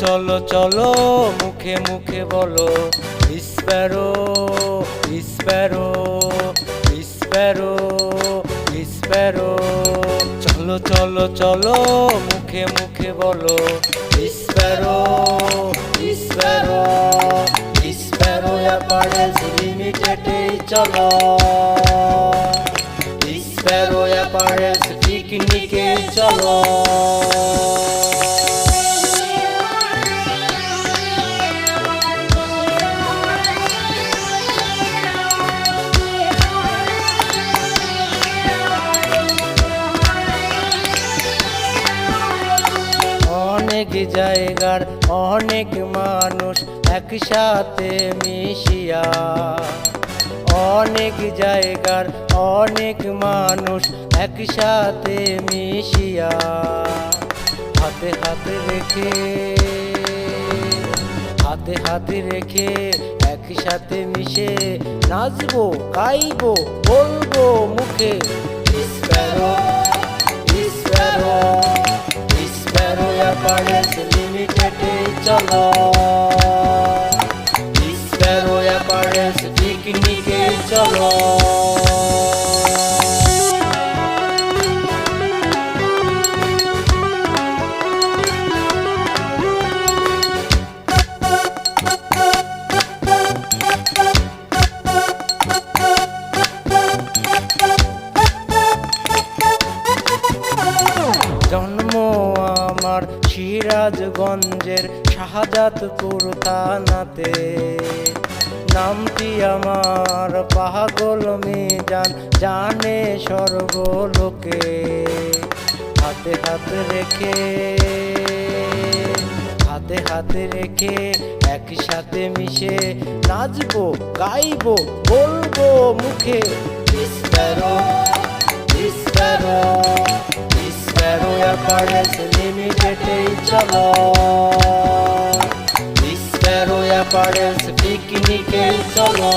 চলো চলো, মুখে মুখে বলো স্প্যারো স্প্যারো স্প্যারো স্প্যারো চলো চলো চলো, মুখে মুখে বলো স্প্যারো স্প্যারো স্প্যারো অ্যাপারেলস লিমিটেডেই চলো। স্প্যারো অ্যাপারেলস পিকনিকে চলো। অনেক জায়গার অনেক মানুষ একসাথে মিশিয়া। অনেক জায়গার অনেক মানুষ একসাথে মিশিয়া। হাতে হাতে রেখে, হাতে হাতে রেখে একসাথে মিশে নাচবো, গাইবো, বলব মুখে। লিমিটেডে চলো স্প্যারো অ্যাপারেন্স পিকনিকে চলো জন্ম আমার সিরাজগঞ্জের শাহজাদপুর থানাতে নামটি আমার পাগল মিজান, জানে সর্বলোকে হাতে হাতে রেখে, হাতে হাতে রেখে একসাথে মিশে নাচবো, গাইবো, বলব মুখে। স্প্যারো স্প্যারো স্প্যারো অ্যাপারেন্স লিমিটেডেই চলো। স্প্যারো অ্যাপারেন্স পিকনিকে চলো।